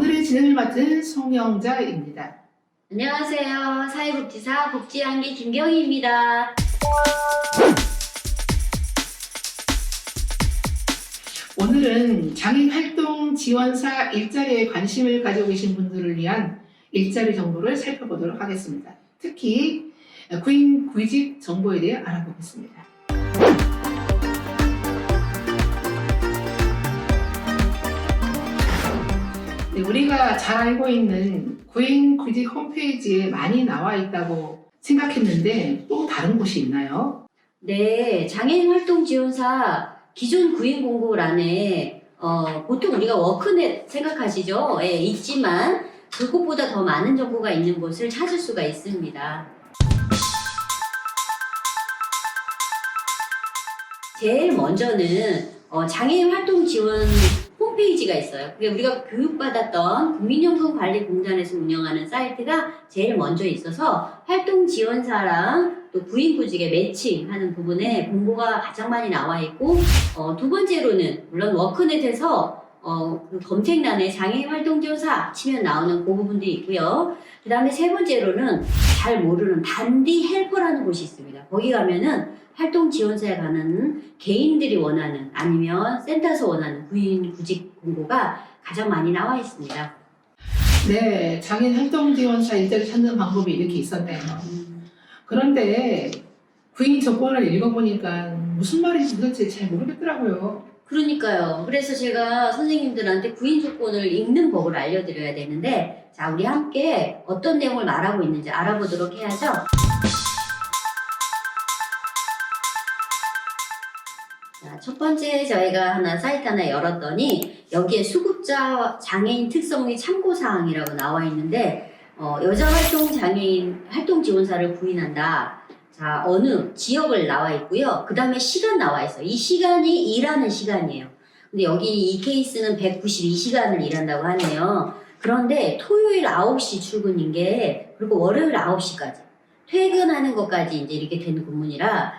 진행을 맡은 송영자입니다. 안녕하세요. 사회복지사 복지한기 김경희입니다. 오늘은 장애인 활동 지원사 일자리에 관심을 가지고 계신 분들을 위한 일자리 정보를 살펴보도록 하겠습니다. 특히 구인 구직 정보에 대해 알아보겠습니다. 우리가 잘 알고 있는 구인 구직 홈페이지에 많이 나와 있다고 생각했는데 또 다른 곳이 있나요? 네, 장애인 활동 지원사 기존 구인 공고란에 어, 보통 우리가 워크넷 생각하시죠? 예, 있지만 그것보다 더 많은 정보가 있는 곳을 찾을 수가 있습니다. 제일 먼저는 어, 장애인 활동 지원 홈페이지가 있어요. 그게 우리가 교육받았던 국민연금관리공단에서 운영하는 사이트가 제일 먼저 있어서 활동 지원사랑 또 구인 구직의 매칭하는 부분에 공고가 가장 많이 나와 있고 어, 두 번째로는 물론 워크넷에서 어, 그 검색란에 장애인 활동 지원사 치면 나오는 그 부분들이 있고요. 그 다음에 세 번째로는 잘 모르는 단디 헬퍼라는 곳이 있습니다. 거기 가면은 활동 지원사에 관한 개인들이 원하는 아니면 센터에서 원하는 구인 구직 공고가 가장 많이 나와 있습니다. 네, 장애인 활동 지원사 일자리 찾는 방법이 이렇게 있었네요. 그런데 구인 조건을 읽어보니까 무슨 말인지 도대체 잘 모르겠더라고요. 그러니까요. 그래서 제가 선생님들한테 구인 조건을 읽는 법을 알려드려야 되는데, 자, 우리 함께 어떤 내용을 말하고 있는지 알아보도록 해야죠. 자, 첫 번째 저희가 하나 사이트 하나 열었더니 여기에 수급자 장애인 특성 및 참고 사항이라고 나와 있는데 어, 여자 활동 장애인 활동 지원사를 구인한다. 자, 어느 지역을 나와 있고요. 그 다음에 시간 나와 있어요. 이 시간이 일하는 시간이에요. 근데 여기 이 케이스는 192시간을 일한다고 하네요. 그런데 토요일 9시 출근인 게, 그리고 월요일 9시까지. 퇴근하는 것까지 이제 이렇게 된 근무이라,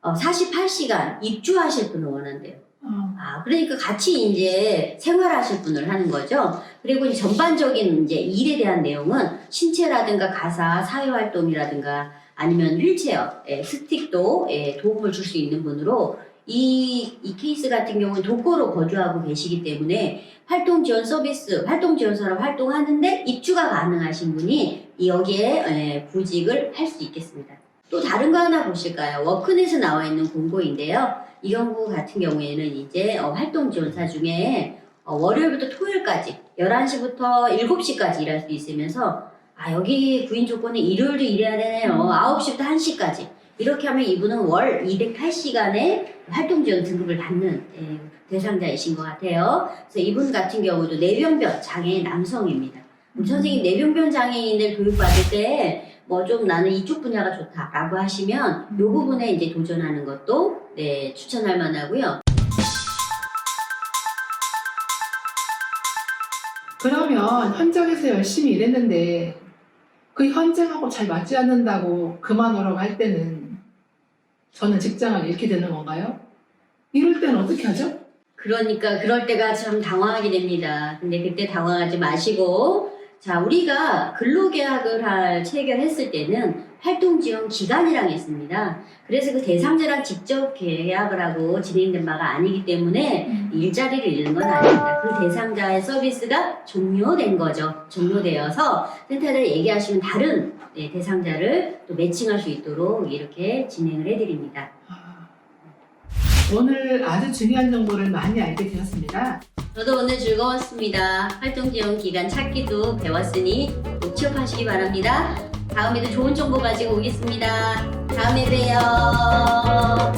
어, 48시간 입주하실 분을 원한대요. 어, 아, 그러니까 같이 이제 생활하실 분을 하는 거죠. 그리고 이 전반적인 이제 일에 대한 내용은 신체라든가 가사, 사회활동이라든가 아니면 휠체어, 예, 스틱도 예, 도움을 줄 수 있는 분으로 이, 이 케이스 같은 경우는 독거로 거주하고 계시기 때문에 활동 지원 서비스, 활동 지원사로 활동하는데 입주가 가능하신 분이 이 여기에 예, 구직을 할 수 있겠습니다. 또 다른 거 하나 보실까요? 워크넷에 나와 있는 공고인데요. 이 경우 같은 경우에는 이제 어, 활동 지원사 중에 어, 월요일부터 토요일까지 11시부터 7시까지 일할 수 있으면서 아 여기 구인 조건이 일요일도 일해야 되네요. 9시부터 1시까지 이렇게 하면 이분은 월 208시간의 활동 지원 등급을 받는 예, 대상자이신 것 같아요. 그래서 이분 같은 경우도 뇌병변 장애인 남성입니다. 우리 선생님 뇌병변 장애인을 교육받을 때 뭐 좀 나는 이쪽 분야가 좋다라고 하시면 이 부분에 이제 도전하는 것도 네, 추천할 만하고요. 그러면 현장에서 열심히 일했는데 그 현장하고 잘 맞지 않는다고 그만오라고 할 때는 저는 직장을 잃게 되는 건가요? 이럴 때는 어떻게 하죠? 그러니까 그럴 때가 참 당황하게 됩니다. 근데 그때 당황하지 마시고 자 우리가 근로계약을 할 체결했을 때는 활동 지원 기간이랑 있습니다. 그래서 그 대상자랑 직접 계약을 하고 진행된 바가 아니기 때문에 일자리를 잃는 건 아닙니다. 그 대상자의 서비스가 종료된 거죠. 종료되어서 센터에 얘기하시면 다른 네, 대상자를 또 매칭할 수 있도록 이렇게 진행을 해드립니다. 아, 오늘 아주 중요한 정보를 많이 알게 되었습니다. 저도 오늘 즐거웠습니다. 활동 지원 기간 찾기도 배웠으니 꼭 취업하시기 바랍니다. 다음에도 좋은 정보 가지고 오겠습니다. 다음에 봬요.